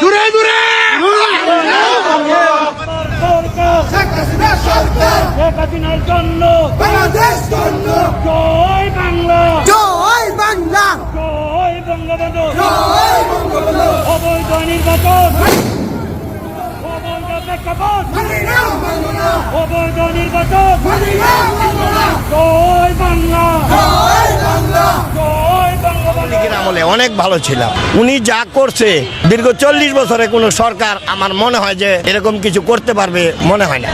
দূরে দূরে সরকার জন্য বাংলাদেশ। জন্য জয় বাংলা প্রেক্ষাপট অবৈধ নির্বাচন মানি না মানবো না জয় বাংলা জয় বাংলা জয় বঙ্গবন্ধু লীগের আমলে অনেক ভালো ছিলাম। উনি যা করছে দীর্ঘ চল্লিশ বছরে কোনো সরকার আমার মনে হয় যে এরকম কিছু করতে পারবে মনে হয় না।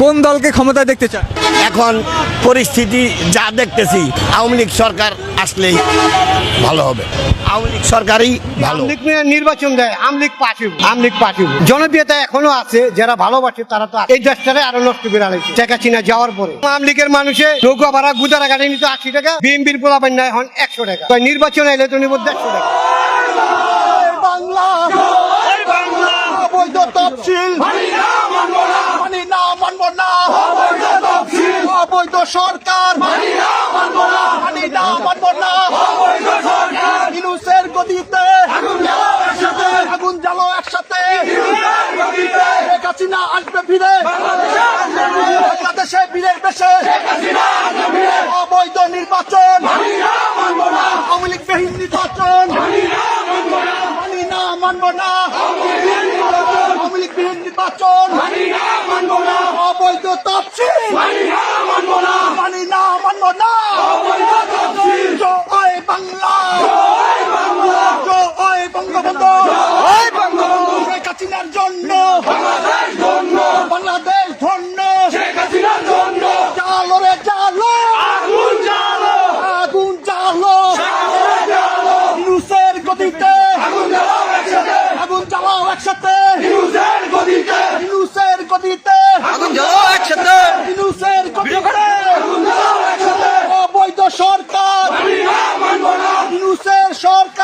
কোন দলকে ক্ষমতায় দেখতে চান? এখন পরিস্থিতি যা দেখতেছি আওয়ামী লীগ সরকার আসলেই ভালো হবে। আওয়ামী লীগ সরকারই ভালো। নির্বাচন দেয় আমলিগ পাঠিব আমলিগ পাঠিব জনপ্রিয়তা এখনও আছে যারা ভালোবাসে তারা তো এই দেশটারে আরও নষ্ট করে আলাইছে শেখ হাসিনা যাওয়ার পরে। আমলিগের মানুষে নৌকা ভাড়া গুদারা গাড়ি নিত আশি টাকা বিএমপির পোলাপান নেয় এখন একশো টাকা। নির্বাচন এলে তো নিব দেড়শো টাকা। বাংলা। অবৈধ তফসিল। মানি না মানবো না। না মানবো না। অবৈধ সরকার। মানি না মানবো না। মানি না মানবো না। অবৈধ সরকার। ইনুসের গদিতে। আগুন জ্বালাও একসাথে। আগুন জ্বালাও একসাথে। ইনুসের গদিতে। শেখ হাসিনা আসবে ফিরে। বাংলাদেশে আসবে ফিরে। বাংলাদেশে বীরের বেশে শেখ হাসিনা আসবে ফিরে। অবৈধ নির্বাচন। মানি না আওয়ামী লীগ বিহীন নির্বাচন মানি না মানবো না মানি না। আওয়ামী লীগ বিহীন নির্বাচন। অবৈধ তফসিল। মানি না, মানবো না। জয় বাংলা। জয় বঙ্গবন্ধু। শেখ হাসিনার জন্য। আগুন জ্বালাও একসাথে। ভিডিও করে অবৈধ সরকার। সরকার